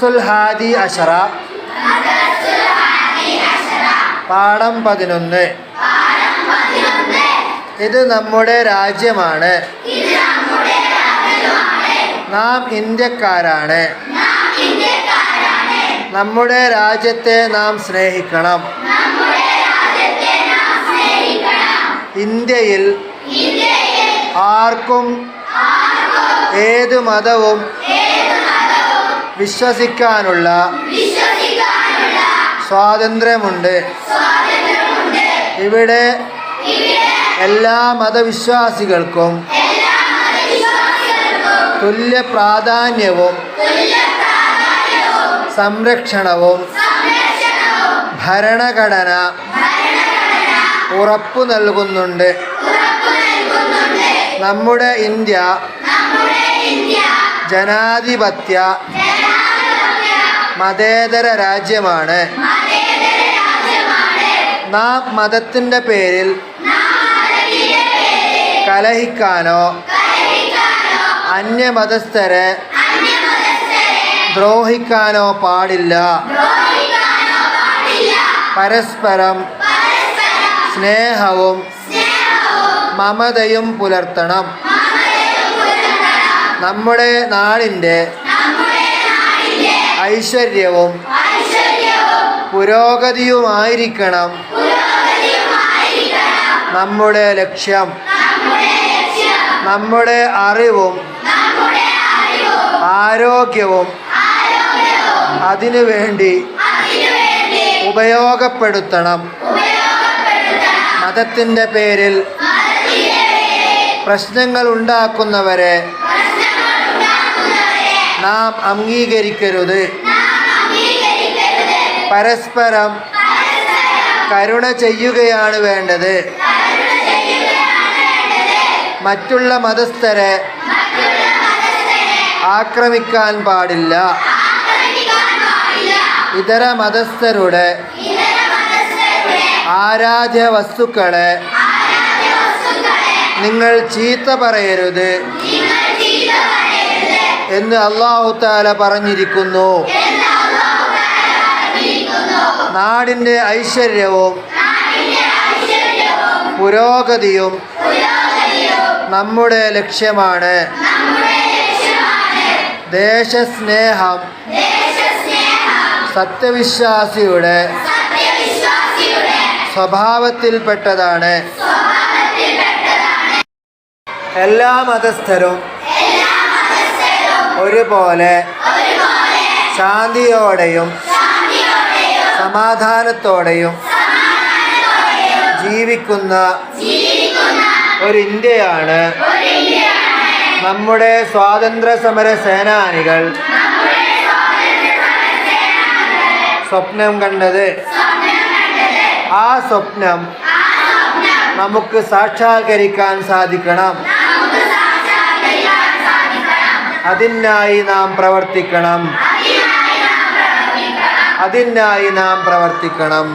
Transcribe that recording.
ഹാദി അഷറ. പാഠം പതിനൊന്ന്. ഇത് നമ്മുടെ രാജ്യമാണ്. നാം ഇന്ത്യക്കാരാണ്. നമ്മുടെ രാജ്യത്തെ നാം സ്നേഹിക്കണം. ഇന്ത്യയിൽ ആർക്കും ഏതു മതവും വിശ്വസിക്കാനുള്ള സ്വാതന്ത്ര്യമുണ്ട്. ഇവിടെ എല്ലാ മതവിശ്വാസികൾക്കും തുല്യ പ്രാധാന്യവും സംരക്ഷണവും ഭരണഘടന ഉറപ്പു നൽകുന്നുണ്ട്. നമ്മുടെ ഇന്ത്യ ജനാധിപത്യ മതേതര രാജ്യമാണ്. നാം മതത്തിന്റെ പേരിൽ കലഹിക്കാനോ അന്യമതസ്ഥരെ ദ്രോഹിക്കാനോ പാടില്ല. പരസ്പരം സ്നേഹവും മമതയും പുലർത്തണം. നമ്മുടെ നാടിന്റെ ഐശ്വര്യവും പുരോഗതിയുമായിരിക്കണം. നമ്മുടെ ലക്ഷ്യം. നമ്മുടെ അറിവും. ആരോഗ്യവും. അതിനു അതിനുവേണ്ടി ഉപയോഗപ്പെടുത്തണം. മതത്തിന്റെ പേരിൽ പ്രശ്നങ്ങൾ ഉണ്ടാക്കുന്നവരെ നാം അംഗീകരിക്കരുത്. പരസ്പരം കരുണ ചെയ്യുകയാണ് വേണ്ടത്. മറ്റുള്ള മതസ്ഥരെ ആക്രമിക്കാൻ പാടില്ല. ഇതര മതസ്ഥരുടെ ആരാധ്യ വസ്തുക്കളെ നിങ്ങൾ ചീത്ത പറയരുത്. എന്ന് അള്ളാഹു താല പറഞ്ഞിരിക്കുന്നു. നാടിന്റെ ഐശ്വര്യവും പുരോഗതിയും നമ്മുടെ ലക്ഷ്യമാണ്. ദേശസ്നേഹം സത്യവിശ്വാസിയുടെ സ്വഭാവത്തിൽപ്പെട്ടതാണ്. എല്ലാ മതസ്ഥരും ഒരുപോലെ ശാന്തിയോടെയും സമാധാനത്തോടെയും ജീവിക്കുന്ന ഒരു ഇന്ത്യയാണ്. നമ്മുടെ സ്വാതന്ത്ര്യ സമര സേനാനികൾ സ്വപ്നം കണ്ടത്. ആ സ്വപ്നം നമുക്ക് സാക്ഷാത്കരിക്കാൻ സാധിക്കണം. അതിനായി നാം പ്രവർത്തിക്കണം. അതിനായി നാം പ്രവർത്തിക്കണം.